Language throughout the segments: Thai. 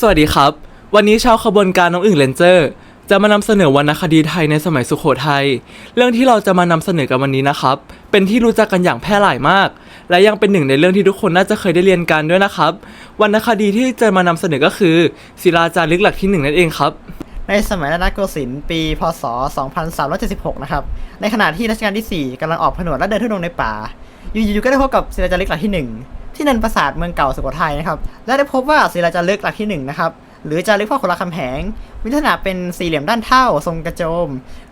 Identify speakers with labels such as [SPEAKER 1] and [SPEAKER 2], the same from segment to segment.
[SPEAKER 1] สวัสดีครับ วันนี้ชาวขบวนการน้องอึ่งเลนเจอร์ จะมานำเสนอวรรณคดีไทยในสมัยสุโขทัยเรื่องที่เราจะมานำเสนอกันวันนี้นะครับ เป็นที่รู้จักกันอย่างแพร่หลายมาก และยังเป็นหนึ่งในเรื่องที่ทุกคนน่าจะเคยได้เรียนกันด้วยนะครับวรรณคดีที่จะมานำเสนอก็คือ ศิลาจารึกหลักที่หนึ่งนั่นเองครับ
[SPEAKER 2] ในสมัยรัตนโกสินทร์ปี พศ 2376 นะครับ ในขณะที่รัชกาลที่ 4กำลังออกผนวดและเดินทุรดงในป่า อยู่ๆก็ได้พบกับศิลาจารึกหลักที่1 ที่เนันปราสาทเมืองเก่าสุโขทัยนะครับ และได้พบว่าศิลาจารึกหลักที่1นะครับหรือจารึกพ่อขุนรามคำแหงมีลักษณะเป็นสี่เหลี่ยมด้านเท่าทรงกระโจม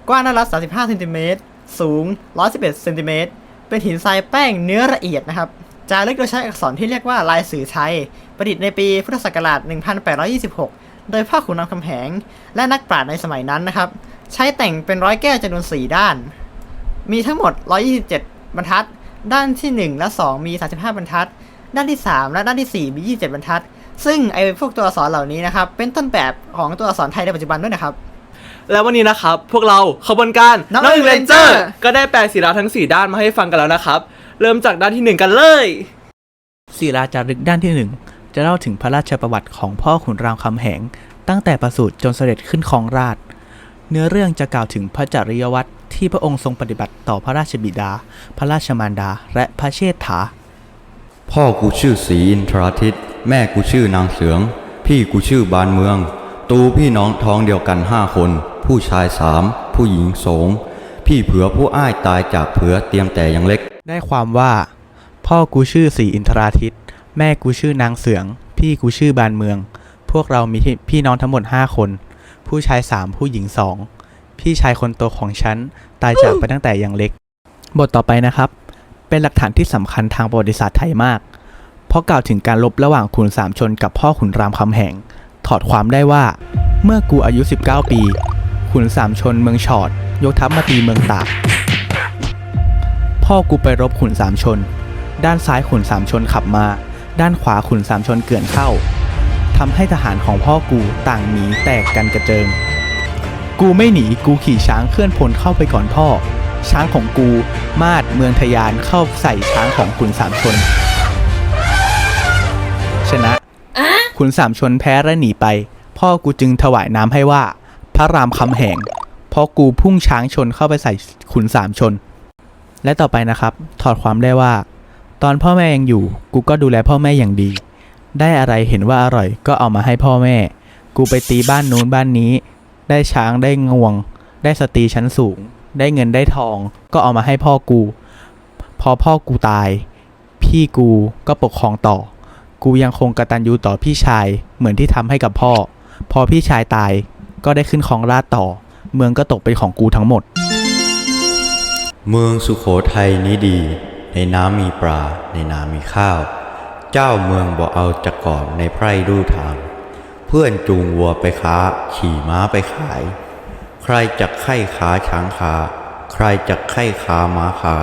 [SPEAKER 2] กว้างด้านละ35เซนติเมตรสูง 111เซนติเมตรเป็นหินทรายแป้งเนื้อละเอียดนะครับจารึกโดยใช้อักษรที่เรียกว่าลายสื่อไทย ประดิษฐ์ในปีพุทธศักราช 1826 โดยพ่อขุนรามคำแหง และนักปราชญ์ในสมัยนั้นนะครับ ใช้แต่งเป็นร้อยแก้วจำนวน4ด้าน มีทั้งหมด 127 บรรทัด ด้านที่ 1 และ 2 มี 35 บรรทัด ด้านที่ 3 และด้านทีสี่ 4 มี 27 บรรทัด ซึ่งไอ้พวกตัวอักษรเหล่านี้นะครับ เป็นต้นแบบของตัวอักษรไทยในปัจจุบันด้วยนะครับ
[SPEAKER 1] และวันนี้นะครับ พวกเราขบวนการ
[SPEAKER 2] น้อง
[SPEAKER 1] อึ่งเลนเจอร์
[SPEAKER 2] Ranger
[SPEAKER 1] ก็ได้แปลศิลาทั้ง 4 ด้านมาให้ฟังกันแล้วนะครับ เริ่มจากด้านที่หนึ่งกันเลย
[SPEAKER 3] ศิลาจารึกด้านที่หนึ่งจะเล่าถึงพระราชประวัติของพ่อขุนรามคำแหง ตั้งแต่ประสูติจนเสด็จขึ้นครองราชย์เนื้อเรื่องจะกล่าวถึงพระจริยวัตรที่พระองค์ทรงปฏิบัติต่อพระราชบิดา พระราชมารดา และพระเชษฐา
[SPEAKER 4] พ่อกูชื่อศรีอินทราทิต แม่กูชื่อนางเสือง พี่กูชื่อบานเมือง ตูพี่น้องท้องเดียวกันห้าคน ผู้ชายสามผู้หญิงสองพี่เผือผู้อ้ายตายจากเผือเตรียมแต่ยังเล็ก
[SPEAKER 3] ได้ความว่า พ่อกูชื่อสีอินทราทิต แม่กูชื่อนางเสือง พี่กูชื่อบานเมือง พวกเรามีพี่น้องทั้งหมด5คน ผู้ชาย3ผู้หญิง2พี่ชายคนโตของฉันตายจากไปตั้งแต่ยังเล็ก บทต่อไปนะครับ เป็นหลักฐานที่สำคัญทางประวัติศาสตร์ไทยมาก เพราะกล่าวถึงการลบระหว่างขุนสามชนกับพ่อขุนรามคำแหง ถอดความได้ว่า เมื่อกูอายุ 19 ปี ขุนสามชนเมืองฉอด ยกทัพมาตีเมืองตาก พ่อกูไปรบขุนสามชน ด้านซ้ายขุนสามชนขับมา ด้านขวาขุนสามชนเกื่อนเข้าทำให้ทหารของพ่อกูต่างหนีแตกกันกระเจิง กูไม่หนีกูขี่ช้างเคลื่อนพลเข้าไปก่อนพ่อ ช้างของกู มาดเมืองทยานเข้าใส่ช้างของขุนสามชน ชนะขุนสามชนแพ้และหนีไป พ่อกูจึงถวายน้ำให้ว่า พระรามคำแหงเพราะกูพุ่งช้างชนเข้าไปใส่ขุนสามชน และต่อไปนะครับ ถอดความได้ว่า ตอนพ่อแม่ยังอยู่ กูก็ดูแลพ่อแม่อย่างดี ได้อะไรเห็นว่าอร่อยก็เอามาให้พ่อแม่ กูไปตีบ้านนู้นบ้านนี้ ได้ช้างได้งวง ได้สตรีชั้นสูง ได้เงินได้ทองก็เอามาให้พ่อกู พอพ่อกูตาย พี่กูก็ปกครองต่อ กูยังคงกระตัญญูต่อพี่ชายเหมือนที่ทำให้กับพ่อ พอพี่ชายตายก็ได้ขึ้นครองราชต่อ เมืองก็ตกเป็นของกูทั้งหมด
[SPEAKER 4] เมืองสุขโขทัยนี้ดี ในน้ำมีปลาในนามีข้าว เจ้าเมืองบ่เอาจักกอบในไพร่รูทาง เพื่อนจูงวัวไปค้า ขี่ม้าไปขาย ใครจักไข้ขาช้างขา ใครจักไข้ขาม้าขา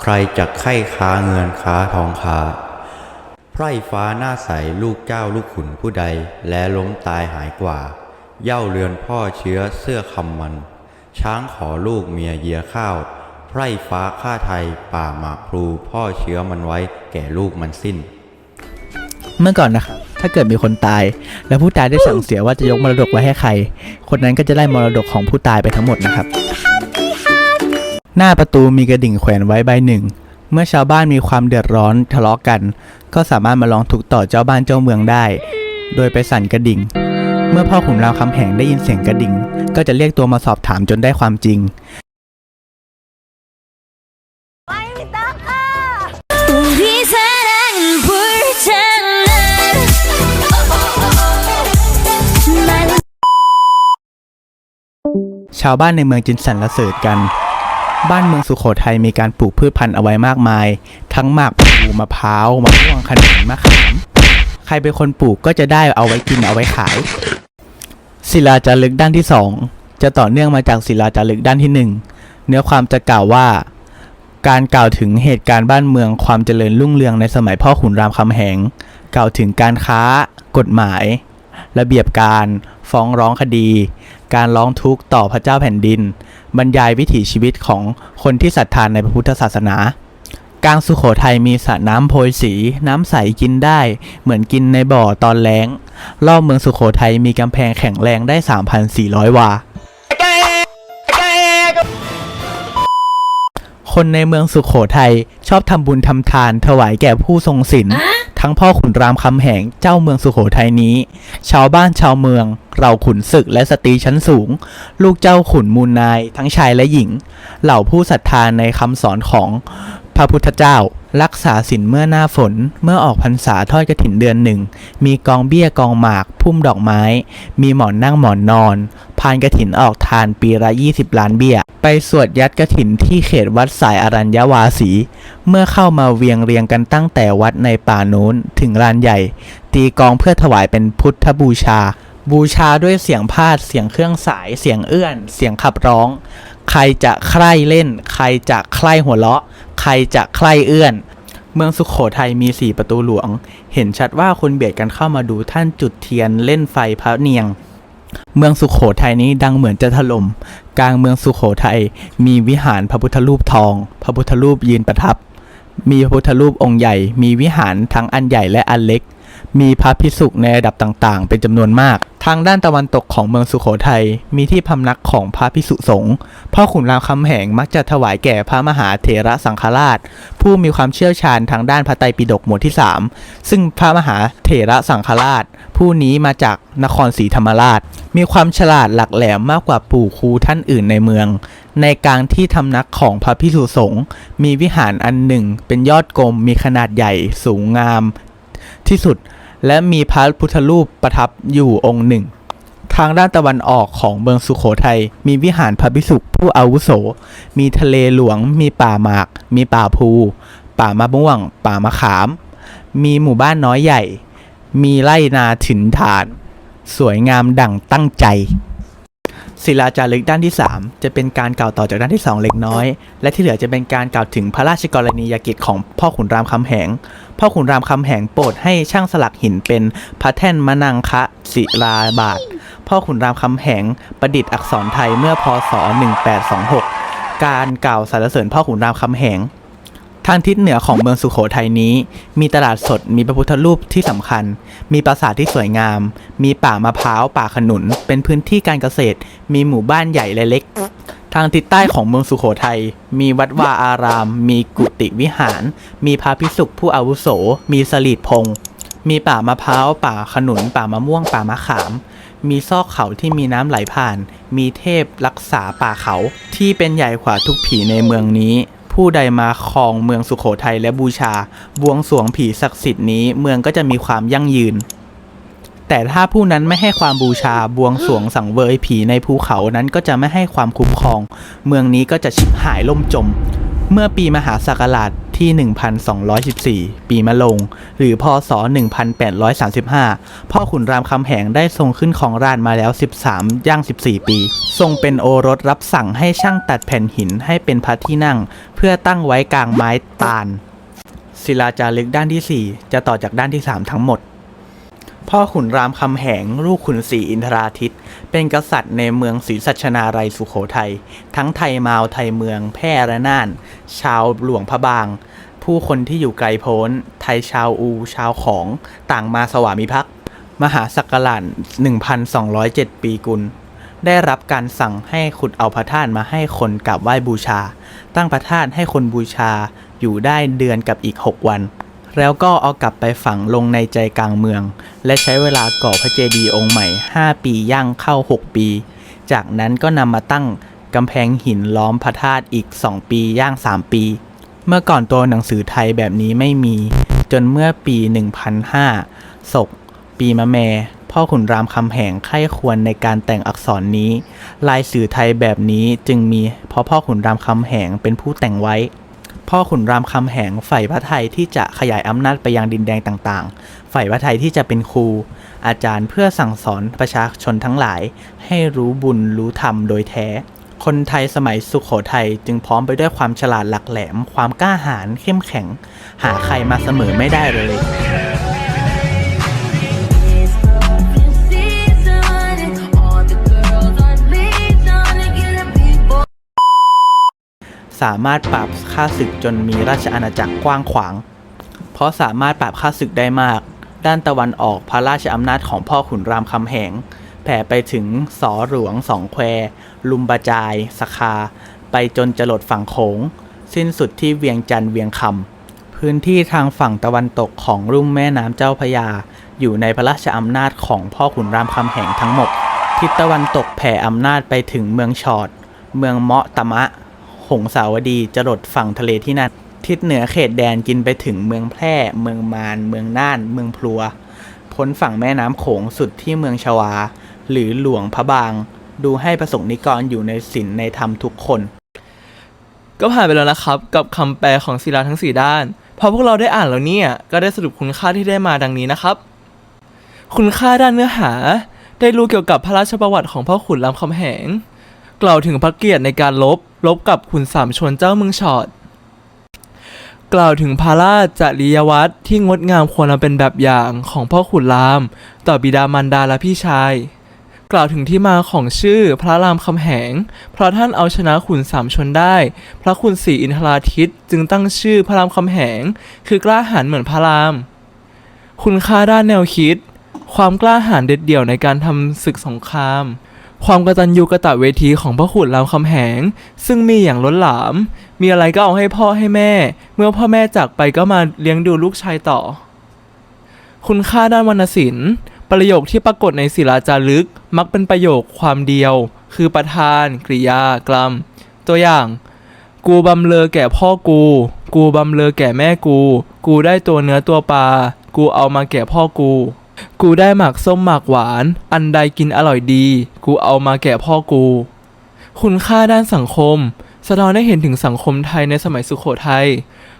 [SPEAKER 4] ใครจักไข้ขาเงินขาทองขา ไพร่ฟ้าหน้าใสลูกเจ้าลูกขุนผู้ใด และล้มตายหายกว่า เย่าเรือนพ่อเชื้อเสื้อคำมัน ช้างขอลูกเมียเยียข้าว ไพร่ฟ้าข้าไทย ป่าหมากพลูพ่อเชื้อมันไว้แก่ลูกมันสิ้น
[SPEAKER 3] เมื่อก่อนนะครับ ถ้าเกิดมีคนตาย แล้วผู้ตายได้สั่งเสียว่าจะยกมรดกไว้ให้ใคร คนนั้นก็จะได้มรดกของผู้ตายไปทั้งหมดนะครับ หน้าประตูมีกระดิ่งแขวนไว้ใบหนึ่ง เมื่อชาวบ้านมีความเดือดร้อนทะเลาะกัน ก็สามารถมาร้องทุกข์ต่อเจ้าบ้านเจ้าเมืองได้ โดยไปสั่นกระดิ่ง เมื่อพ่อขุนรามคำแหงได้ยินเสียงกระดิ่ง ก็จะเรียกตัวมาสอบถามจนได้ความจริง ชาวบ้านในเมืองจึงสรรเสริญกัน บ้านเมืองสุโขทัยมีการปลูกพืชพันธุ์เอาไว้มากมาย ทั้งหมากพลูมะพร้าวมะม่วงขนุนมะขามใครเป็นคนปลูกก็จะได้เอาไว้กินเอาไว้ขาย ศิลาจารึกด้านที่สองจะต่อเนื่องมาจากศิลาจารึกด้านที่หนึ่งเนื้อความจะกล่าวว่า การกล่าวถึงเหตุการณ์บ้านเมืองความเจริญรุ่งเรืองในสมัยพ่อขุนรามคำแหง กล่าวถึงการค้ากฎหมาย ระเบียบการ ฟ้องร้องคดี การร้องทุกข์ต่อพระเจ้าแผ่นดิน บรรยายวิถีชีวิตของคนที่ศรัทธานในพระพุทธศาสนากลางสุโขทัยมีสระน้ำโพยสี น้ำใสกินได้ เหมือนกินในบ่อตอนแล้ง รอบเมืองสุโขทัยมีกำแพงแข็งแรงได้ 3,400 วา คนในเมืองสุขโขทัยชอบทำบุญทำทานถวายแก่ผู้ทรงศีลทั้งพ่อขุนรามคำแหงเจ้าเมืองสุโขทัยนี้ ชาวบ้านชาวเมือง เราขุนศึกและสตรีชั้นสูง ลูกเจ้าขุนมูลนาย ทั้งชายและหญิง เหล่าผู้ศรัทธาในคำสอนของพระพุทธเจ้า รักษาศีลเมื่อหน้าฝนเมื่อออกพรรษาทอดกระถินเดือนหนึ่ง มีกองเบี้ยกองหมาก พุ่มดอกไม้ มีหมอนนั่งหมอนนอนพานกระถินออกทานปีละ 20 ล้านเบี้ย ไปสวดยัดกระถินที่เขตวัดสายอรัญญวาสี เมื่อเข้ามาเวียงเรียงกันตั้งแต่วัดในป่าโน้นถึงลานใหญ่ ตีกองเพื่อถวายเป็นพุทธบูชา บูชาด้วยเสียงพาดเสียงเครื่องสาย เสียงเอื้อน เสียงขับร้อง ใครจะใคร่เล่น ใครจะใคร่หัวเราะ ใครจะใคร่เอื้อน เมืองสุขโขทัยมี4ประตูหลวง เห็นชัดว่าคนเบียดกันเข้ามาดูท่านจุดเทียนเล่นไฟพระเนียง เมืองสุขโขทัยนี้ดังเหมือนจะถล่ม กลางเมืองสุขโขทัยมีวิหารพระพุทธรูปทอง พระพุทธรูปยืนประทับ มีพระพุทธรูปองค์ใหญ่ มีวิหารทั้งอันใหญ่และอันเล็กมีพระพิสุในระดับต่าง ๆ เป็นจำนวนมาก ทางด้านตะวันตกของเมืองสุโขทัยมีที่พำนักของพระพิสุสงฆ์พ่อขุนรามคำแหงมักจะถวายแก่พระมหาเถระสังฆราช ผู้มีความเชี่ยวชาญทางด้านพระไตรปิฎกหมวดที่ 3 ซึ่งพระมหาเถระสังฆราช ผู้นี้มาจากนครศรีธรรมราช มีความฉลาดหลักแหลมมากกว่าปู่ครูท่านอื่นในเมือง ในกลางที่ทำนักของพระพิสุสงฆ์มีวิหารอันหนึ่ง เป็นยอดกลมมีขนาดใหญ่สูงงาม ที่สุด และมีพระพุทธรูปประทับอยู่องค์หนึ่ง ทางด้านตะวันออกของเมืองสุโขทัยมีวิหารพระภิกษุผู้อาวุโส มีทะเลหลวง มีป่าหมาก มีป่าภูป่ามะม่วง ป่ามะขาม มีหมู่บ้านน้อยใหญ่ มีไร่นาถิ่นฐาน สวยงามดั่งตั้งใจ ศิลาจารึกด้านที่ 3 จะเป็นการกล่าวต่อจากด้านที่ 2 เล็กน้อย และที่เหลือจะเป็นการกล่าวถึงพระราชกรณียกิจของพ่อขุนรามคำแหง พ่อขุนรามคำแหงโปรดให้ช่างสลักหินเป็นพระแท่นมนังคะศิลาบาท พ่อขุนรามคำแหงประดิษฐ์อักษรไทยเมื่อพศ 1826 การกล่าวสรรเสริญพ่อขุนรามคำแหง ทางทิศเหนือของเมืองสุโขทัยนี้ มีตลาดสดมีพระพุทธรูปที่สำคัญ มีปราสาทที่สวยงาม มีป่ามะพร้าวป่าขนุน เป็นพื้นที่การเกษตร มีหมู่บ้านใหญ่และเล็ก ทางทิศใต้ของเมืองสุโขทัยมีวัดวาอาราม มีกุฏิวิหาร มีพระพิสุผู้อาวุโส มีสลีดพง มีป่ามะพร้าวป่าขนุน ป่ามะม่วง ป่ามะขาม มีซอกเขาที่มีน้ำไหลผ่าน มีเทพรักษาป่าเขา ที่เป็นใหญ่กว่าทุกผีในเมืองนี้ ผู้ใดมาครองเมืองสุโขทัยและบูชา บวงสรวงผีศักดิ์สิทธิ์นี้เมืองก็จะมีความยั่งยืน แต่ถ้าผู้นั้นไม่ให้ความบูชาบวงสรวงสังเวยผีในภูเขานั้นก็จะไม่ให้ความคุ้มครอง เมืองนี้ก็จะชิบหายล่มจม เมื่อปีมหาศักราช ที่ 1214 ปีมะลง หรือพศ 1835 พ่อขุนรามคำแหงได้ทรงขึ้นของราชมาแล้ว 13 ย่าง 14 ปี ทรงเป็นโอรสรับสั่งให้ช่างตัดแผ่นหินให้เป็นพระที่นั่ง เพื่อตั้งไว้กลางไม้ตาล ศิลาจารึกด้านที่ 4 จะต่อจากด้านที่ 3 ทั้งหมด พ่อขุนรามคำแหง ลูกขุนศรีอินทราทิต เป็นกษัตริย์ในเมืองศรีสัชนาลัยสุโขทัย ทั้งไทยมาวไทยเมือง แพร่และน่าน ชาวหลวงพระบาง ผู้คนที่อยู่ไกลโพ้น ไทยชาวอู ชาวของต่างมาสวามิภักดิ์มหาศักราช1207 ปีกุล ได้รับการสั่งให้ขุดเอาพระธาตุมาให้คนกราบไหว้บูชา ตั้งพระธาตุให้คนบูชาอยู่ได้เดือนกับอีก 6 วัน แล้วก็เอากลับไปฝังลงในใจกลางเมือง และใช้เวลาก่อพระเจดีย์องค์ใหม่ 5 ปีย่างเข้า 6 ปี จากนั้นก็นำมาตั้งกำแพงหินล้อมพระธาตุอีก 2 ปีย่าง 3 ปี เมื่อก่อนตัวหนังสือไทยแบบนี้ไม่มี จนเมื่อปี 1005ศก ปีมะแม พ่อขุนรามคำแหงไข้ควรในการแต่งอักษรนี้ ลายสื่อไทยแบบนี้จึงมีเพราะพ่อขุนรามคำแหงเป็นผู้แต่งไว้ พ่อขุนรามคำแหงใฝ่พระไทยที่จะขยายอำนาจไปยังดินแดงต่างๆใฝ่พระไทยที่จะเป็นครู อาจารย์เพื่อสั่งสอนประชาชนทั้งหลาย ให้รู้บุญรู้ธรรมโดยแท้ คนไทยสมัยสุขโขทัยจึงพร้อมไปด้วยความฉลาดหลักแหลม ความกล้าหาญเข้มแข็ง หาใครมาเสมอไม่ได้เลย สามารถปราบค่าศึกจนมีราชอาณาจักรกว้างขวาง เพราะสามารถปราบค่าศึกได้มาก ด้านตะวันออกพระราชอำนาจของพ่อขุนรามคำแหง แผ่ไปถึงสอหลวงสองแคว ลุมบาจาย สคา ไปจนจรดฝั่งโขง สิ้นสุดที่เวียงจันทร์เวียงคำพื้นที่ทางฝั่งตะวันตกของลุ่มแม่น้ำเจ้าพระยา อยู่ในพระราชอำนาจของพ่อขุนรามคำแหงทั้งหมด ทิศตะวันตกแผ่อำนาจไปถึงเมืองชอด เมืองเมาะตะมะ งสาวดีจรดฝั่งทะเลที่นั่น ทิศเหนือเขตแดนกินไปถึงเมืองแพร่ เมืองมาน เมืองน่าน เมืองพลัว พ้นฝั่งแม่น้ำโขงสุดที่เมืองชวา หรือหลวงพระบาง ดูให้ประสงค์นิกรอยู่ในศีลในธรรมทุกคน
[SPEAKER 1] ก็ผ่านไปแล้วนะครับ กับคำแปลของศิลาทั้ง 4 ด้าน พอพวกเราได้อ่านแล้วเนี่ย ก็ได้สรุปคุณค่าที่ได้มาดังนี้นะครับ คุณค่าด้านเนื้อหา ได้รู้เกี่ยวกับพระราชประวัติของพ่อขุนรามคำแหง กล่าวถึงพระเกียรติในการลบลบกับขุนสามชนเจ้าเมืองชอดกล่าวถึงพระราชจริยวัตรที่งดงามควรเป็นแบบอย่างของพ่อขุนราม ต่อบิดามารดาและพี่ชาย กล่าวถึงที่มาของชื่อพระรามคำแหง เพราะท่านเอาชนะขุนสามชนได้ พระคุณศรีอินทราทิตจึงตั้งชื่อพระรามคำแหง คือกล้าหาญเหมือนพระราม คุณค่าด้านแนวคิด ความกล้าหาญเด็ดเดี่ยวในการทำศึกสงคราม ความกตัญญูกะตะเวทีของพระขุนรามคำแหง ซึ่งมีอย่างล้นหลาม มีอะไรก็เอาให้พ่อให้แม่ เมื่อพ่อแม่จากไปก็มาเลี้ยงดูลูกชายต่อ คุณค่าด้านวรรณศิลป์ ประโยคที่ปรากฏในศิลาจารึก มักเป็นประโยคความเดียว คือประธาน กริยากรรม ตัวอย่าง กูบำเลอแก่พ่อกู กูบำเลอแก่แม่กู กูได้ตัวเนื้อตัวปลา กูเอามาแก่พ่อกู กูได้หมากส้มหมากหวาน อันใดกินอร่อยดี กูเอามาแก่พ่อกู คุณค่าด้านสังคม สะท้อนให้เห็นถึงสังคมไทยในสมัยสุขโขทัย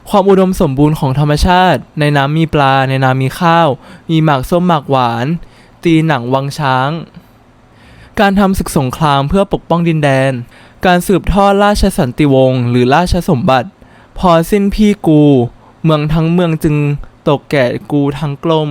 [SPEAKER 1] ความอุดมสมบูรณ์ของธรรมชาติ ในน้ำมีปลา ในน้ำมีข้าว มีหมากส้มหมากหวาน ตีหนังวังช้าง การทำศึกสงครามเพื่อปกป้องดินแดน การสืบทอดราชสันติวงศ์หรือราชสมบัติ พอสิ้นพี่กู เมืองทั้งเมืองจึงตกแก่กูทั้งกลม